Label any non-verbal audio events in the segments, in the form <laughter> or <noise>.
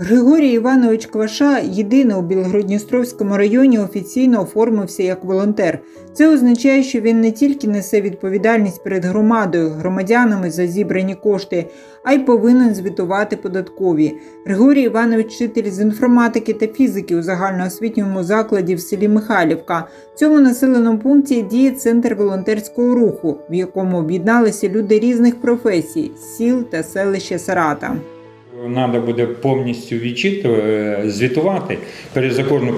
Григорій Іванович Кваша єдиний у Білгородністровському районі офіційно оформився як волонтер. Це означає, що він не тільки несе відповідальність перед громадою, громадянами за зібрані кошти, а й повинен звітувати податкові. Григорій Іванович вчитель з інформатики та фізики у загальноосвітньому закладі в селі Михайлівка. В цьому населеному пункті діє центр волонтерського руху, в якому об'єдналися люди різних професій, сіл та селища Сарата. Треба буде повністю відчитувати, звітувати перед за кожну.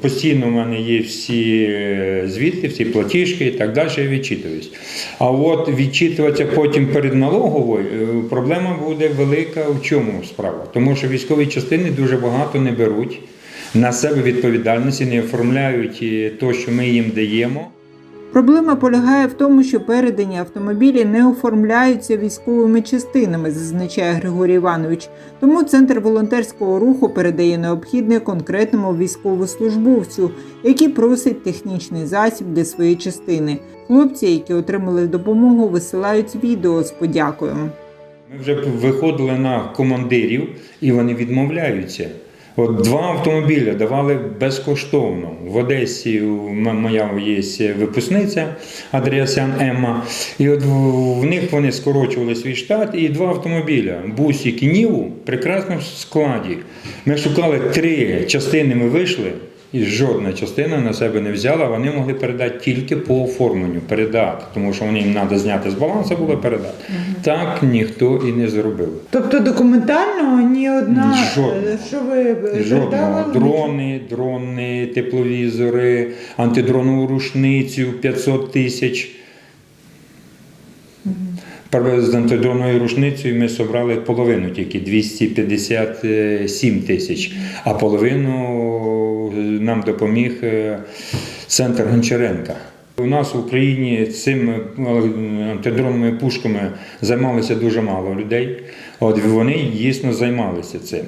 Постійно в мене є всі е, звіти, всі платіжки і так далі. Я відчитуюсь. А от відчитуватися потім перед налоговою е, проблема буде велика. В чому справа? Тому що військові частини дуже багато не беруть на себе відповідальності, не оформляють е, те, що ми їм даємо. Проблема полягає в тому, що передані автомобілі не оформляються військовими частинами, зазначає Григорій Іванович. Тому центр волонтерського руху передає необхідне конкретному військовослужбовцю, який просить технічний засіб для своєї частини. Хлопці, які отримали допомогу, висилають відео з подякою. Ми вже виходили на командирів і вони відмовляються. От два автомобіля давали безкоштовно. В Одесі моя є випускниця Адріасян Емма. І от в- в них вони скорочували свій штат, і два автомобіля бусік і Ніву в прекрасному складі. Ми шукали три частини, ми вийшли. І жодна частина на себе не взяла, вони могли передати тільки по оформленню, передати, тому що вони їм треба зняти з балансу було передати. Так ніхто і не зробив. Тобто документально ні одна Жодного. е, що ви Жодного. Дрони, дрони, тепловізори, антидронову рушницю 500 тисяч. Перше з антидроновою рушницею ми зібрали половину тільки 257 тисяч, а половину нам допоміг е, центр Гончаренка. У нас в Україні цими е, антидроновими пушками займалося дуже мало людей. От вони дійсно займалися цим.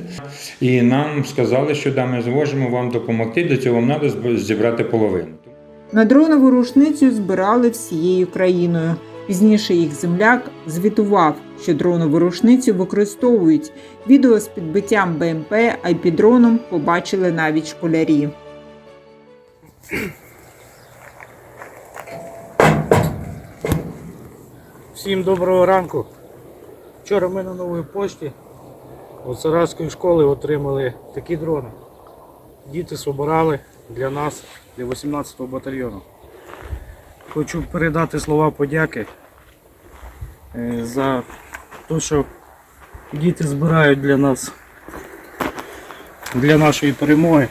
І нам сказали, що да, ми зможемо вам допомогти. Для цього вам треба зібрати половину. На дронову рушницю збирали всією країною. Пізніше їх земляк звітував, що дронову рушницю використовують. Відео з підбиттям БМП айпідроном побачили навіть школярі. Всім доброго ранку. Вчора ми на новій пошті від Саратської школи отримали такі дрони. Діти збирали для нас, для 18-го батальйону. Хочу передати слова подяки е, за те, що діти збирають для нас, для нашої перемоги.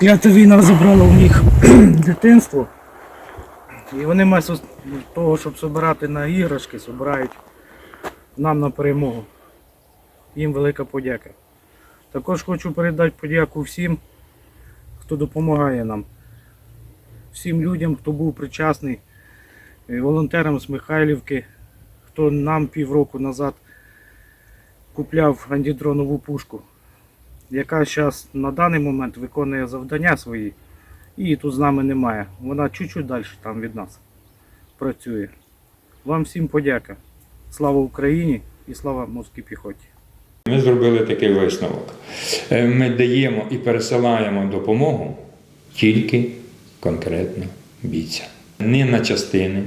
Клята війна забрала у них <clears throat> дитинство. І вони вместо того, щоб збирати на іграшки, збирають нам на перемогу. Їм велика подяка. Також хочу передати подяку всім, хто допомагає нам. Всім людям, хто був причасний, е, волонтерам з Михайлівки, хто нам півроку назад купляв антидронову пушку, яка зараз на даний момент виконує завдання свої. Її тут з нами немає. Вона чуть-чуть далі там від нас працює. Вам всім подяка. Слава Україні і слава морській піхоті. Ми зробили такий висновок. Е, Ми даємо і пересилаємо допомогу тільки конкретно бійцям. Не на частини,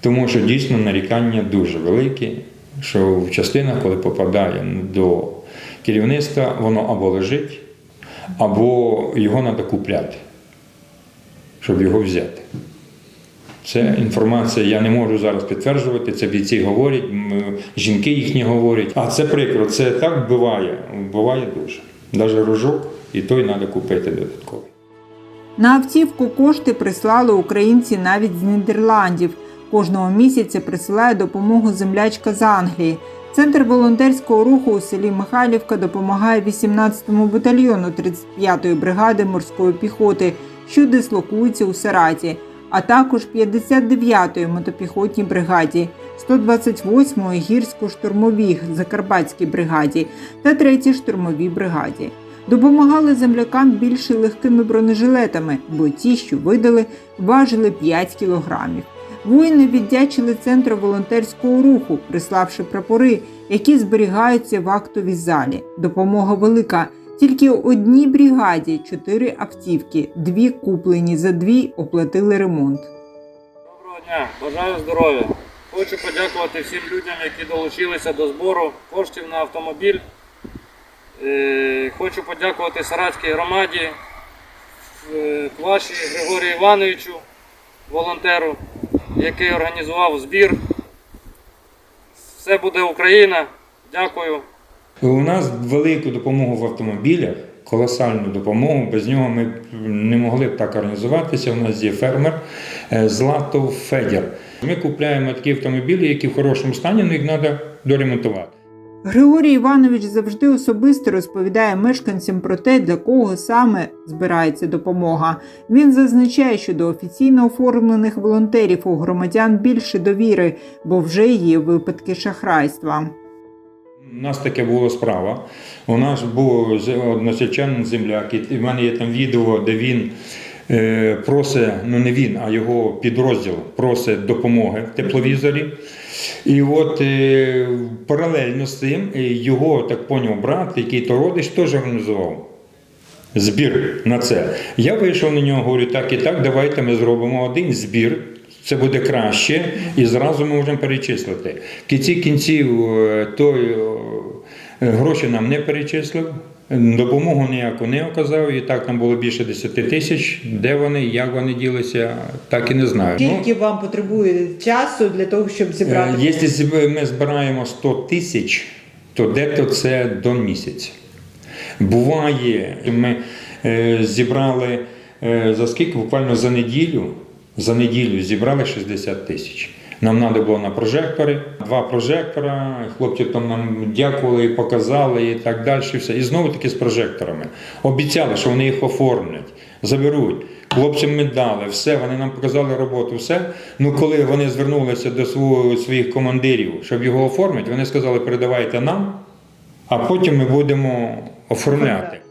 тому що дійсно нарікання дуже великі, що в частинах, коли попадає до керівництва, воно або лежить, або його треба купляти, щоб його взяти. Це інформація, я не можу зараз підтверджувати. Це бійці говорять, жінки їхні говорять. А це прикро, це так вбиває, вбиває дуже. Навіть рожок і той треба купити додатково. На автівку кошти прислали українці навіть з Нідерландів. Кожного місяця присилає допомогу землячка з Англії. Центр волонтерського руху у селі Михайлівка допомагає 18-му батальйону 35-ї бригади морської піхоти, що дислокується у Сараті, а також 59-ї мотопіхотній бригаді, 128-ї гірсько-штурмовій Закарпатській бригаді та 3-й штурмовій бригаді. Допомагали землякам більше легкими бронежилетами, бо ті, що видали, важили 5 кілограмів. Воїни віддячили центру волонтерського руху, приславши прапори, які зберігаються в актовій залі. Допомога велика. Тільки одній бригаді чотири автівки, дві куплені за дві оплатили ремонт. Доброго дня, бажаю здоров'я. Хочу подякувати всім людям, які долучилися до збору коштів на автомобіль. Е, Хочу подякувати Саратській громаді, е, Кваші Григорію Івановичу, волонтеру, який організував збір. Все буде Україна. Дякую. У нас велику допомогу в автомобілях, колосальну допомогу. Без нього ми не могли б так організуватися. У нас є фермер е, Златов Федір. Ми купуємо такі автомобілі, які в хорошому стані, але їх треба доремонтувати. Григорій Іванович завжди особисто розповідає мешканцям про те, для кого саме збирається допомога. Він зазначає, що до офіційно оформлених волонтерів у громадян більше довіри, бо вже є випадки шахрайства. У нас таке було справа. У нас був односельчанин земляк, і в мене є там відео, де він просить, ну не він, а його підрозділ просить допомоги в тепловізорі. І от е, паралельно з цим е, його, так поняв, брат, який то родич, теж організував збір на це. Я вийшов на нього, говорю, так і так, давайте ми зробимо один збір. Це буде краще, і зразу ми можемо перечислити. В кінці кінців е, той е, гроші нам не перечислив, допомогу ніяку не оказав, і так там було більше 10 тисяч. Де вони, як вони ділися, так і не знаю. Ну, вам потребує часу для того, щоб зібрати? Е, Якщо ми збираємо 100 тисяч, то дето це до місяця. Буває, ми е, зібрали е, за скільки? Буквально за неділю, за неділю зібрали 60 тисяч. Нам треба було на прожектори, два прожектора, хлопці там нам дякували, показали і так далі. Все. І знову таки з прожекторами. Обіцяли, що вони їх оформлять, заберуть. Хлопцям ми дали, все, вони нам показали роботу, все. Ну, коли вони звернулися до своїх командирів, щоб його оформити, вони сказали, передавайте нам, а потім ми будемо оформляти.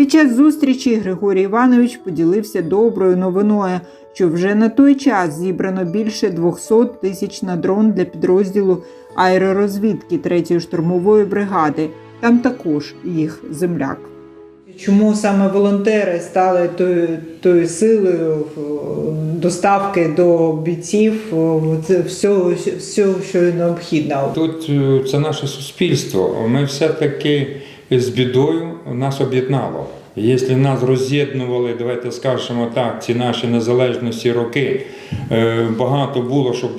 Під час зустрічі Григорій Іванович поділився доброю новиною, що вже на той час зібрано більше 200 тисяч на дрон для підрозділу аеророзвідки 3-ї штурмової бригади. Там також їх земляк. Чому саме волонтери стали тою, тою силою е, доставки до бійців е, всього, всього, що необхідно? Тут е, це наше суспільство. Ми все-таки з бідою нас об'єднало. Якщо нас роз'єднували, давайте скажемо так, ці наші незалежності роки, е, багато було, щоб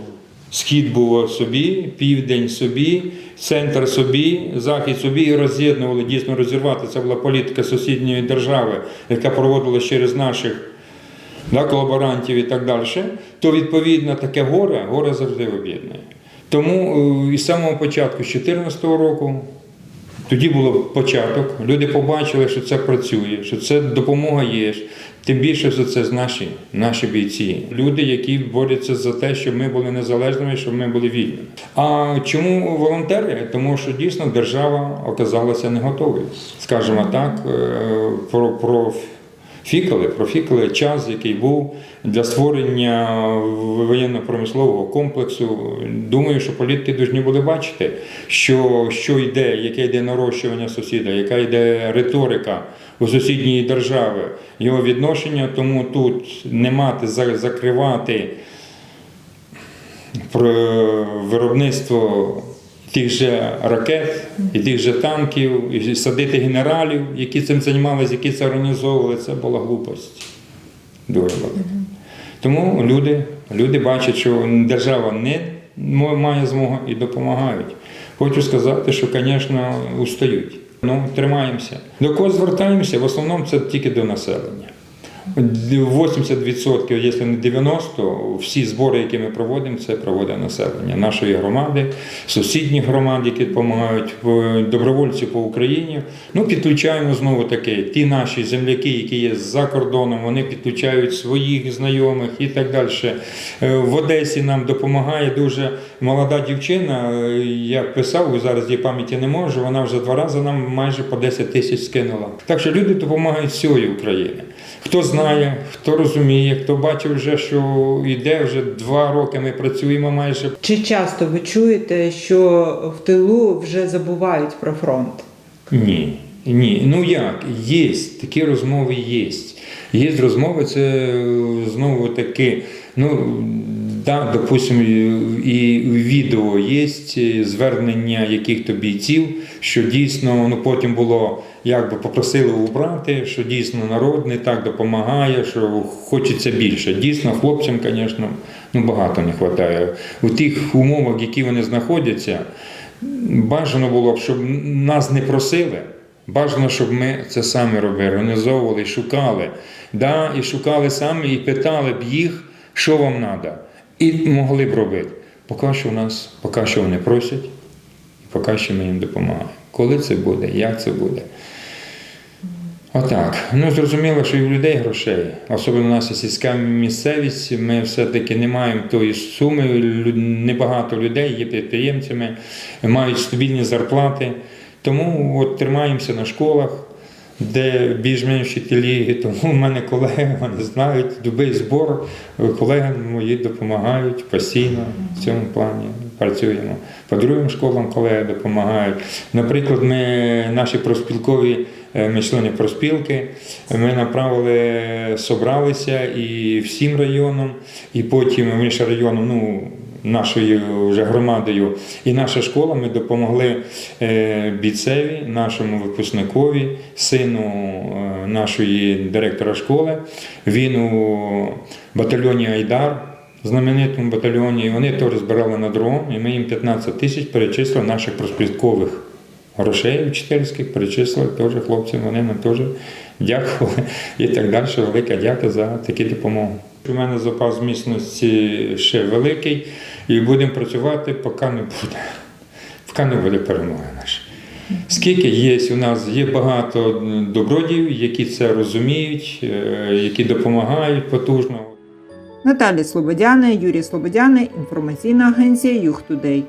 схід було собі, південь собі, центр собі, захід собі і роз'єднували, дійсно розірвати. Це була політика сусідньої держави, яка проводилась через наших да, колаборантів і так далі, то відповідно таке горе, горе завжди об'єднує. Тому е, із самого початку, з 2014 року, тоді був початок, люди побачили, що це працює, що це допомога є. Тим більше за це наші, наші бійці, люди, які борються за те, щоб ми були незалежними, щоб ми були вільними. А чому волонтери? Тому що дійсно держава оказалася не готовою. Скажімо так, е, про, про фікали, профікали час, який був для створення воєнно-промислового комплексу. Думаю, що політики повинні були бачити, що, що йде, яке йде нарощування сусіда, яка йде риторика у сусідньої держави, його відношення. Тому тут не мати за- закривати виробництво тих же ракет і тих же танків, і садити генералів, які цим займалися, які це організовували, це була глупость. Дуже велика. Тому люди, люди бачать, що держава не має змогу і допомагають. Хочу сказати, що, звісно, устають. Ну, тримаємося. До кого звертаємося? В основному це тільки до населення. 80%, якщо не 90%, всі збори, які ми проводимо, це проводить населення нашої громади, сусідніх громад, які допомагають, в- добровольці по Україні. Ну, підключаємо знову таки ті наші земляки, які є за кордоном, вони підключають своїх знайомих і так далі. Е, В Одесі нам допомагає дуже молода дівчина. е, Я писав, зараз її пам'яті не можу. Вона вже два рази нам майже по 10 тисяч скинула. Так що люди допомагають з всієї України. Хто знає, хто розуміє, хто бачив вже, що йде вже два роки. Ми працюємо майже Чи часто ви чуєте, що в тилу вже забувають про фронт? Ні. Ні, ну як, є, такі розмови є. Є розмови, це е, знову таки, ну, да, допустимо, і відео є звернення яких-то бійців, що дійсно ну, потім було, якби попросили убрати, що дійсно народ не так допомагає, що хочеться більше. Дійсно, хлопцям, звісно, ну, багато не вистачає. У тих умовах, які вони знаходяться, бажано було б, щоб нас не просили. Бажано, щоб ми це самі робили, організовували, шукали. Да, і шукали самі, і питали б їх, що вам треба. І могли б робити. Поки що у нас, поки що вони просять, і поки що ми їм допомагаємо. Коли це буде, як це буде. Отак. Ну, зрозуміло, що і в людей грошей, особливо у нас сільська місцевість, ми все-таки не маємо тої суми, небагато людей є підприємцями, мають стабільні зарплати. Тому от тримаємося на школах, де більш-менш вчителі. Тому в мене колеги вони знають, будь-який збор, колеги мої допомагають постійно в цьому плані. Працюємо. По другим школам колеги допомагають. Наприклад, ми наші проспілкові е, ми члени проспілки, ми направили, собралися і всім районам, і потім ще районом, ну, нашою вже громадою і наша школа, ми допомогли е, бійцеві, нашому випускникові, сину е, нашої директора школи. Він у батальйоні Айдар, знаменитому батальйоні, вони теж збирали на дрон, і ми їм 15 тисяч перечислили наших проспілкових грошей учительських, перечислили теж хлопцям, вони нам теж дякували і так далі. Велика дяка за таку допомогу. У мене запас міцності ще великий, і будемо працювати, поки не буде. Поки не буде перемоги наша. Скільки є у нас є багато добродів, які це розуміють, е, які допомагають потужно. Наталі Слободяна, Юрій Слободяни, інформаційна агенція Юг Тудей.